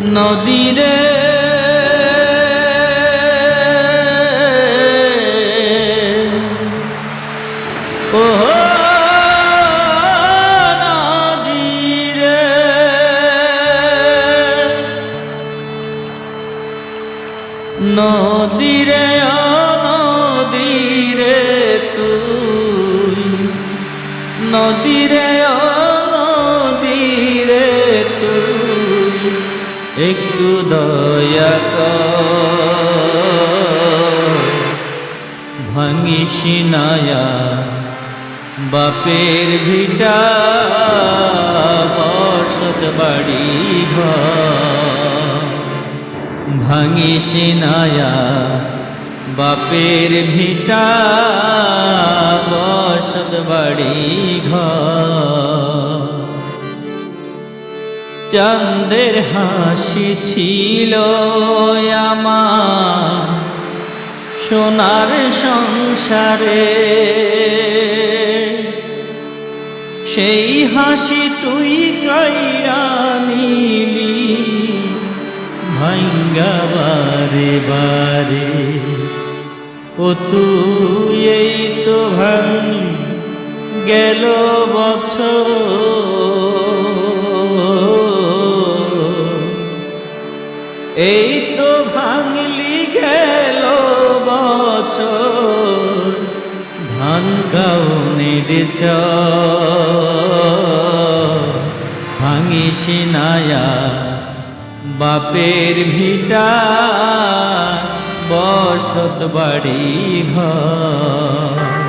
নদীরে। ও নদীরে। নদীরে ও নদীরে একটু দয়া ভাঙিস নায়া বাপের ভিটা, বসত বাড়ি ভাঙিস নায়া বাপের ভিটা, বসত বাড়ি ঘর। চন্দের হাসি ছিল আমার সোনার সংসারে। সেই হাসি তুই কাইরা নিলি ভাঙ্গা বারে বারে। ও তুই এই তো ভাঙলি, গেল বছর এই তো ভাঙলি গেল বছর, ধান কাউনের চ ভাঙিস নায়া বাপের ভিটা, বসত বাড়ি ঘর।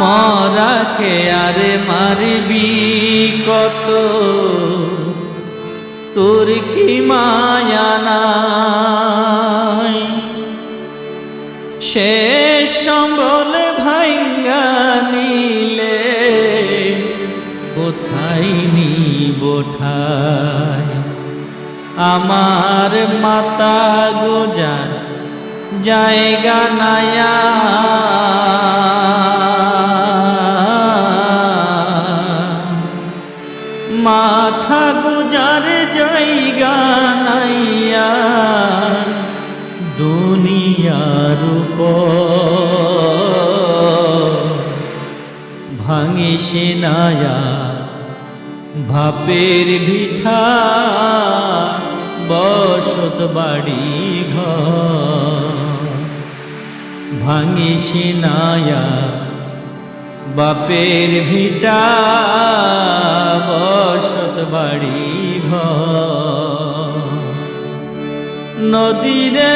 মরাকে আরে মারবি কত? তোর কি মায়া নাই? শেষ সম্বল ভাঙ্গা নিলে কোথায় নিব ঠাই? আমার মাতা গোজার জায়গা নায়া মাথা গুজার জায়গা নাইয়া দুনিয়ার উপর। ভাঙিস নায়া ভাপের ভিঠা, বসত বাড়ি ঘর। ভাঙিস নায়া বাপের ভিটা বসত বাড়ি ঘর। নদীরে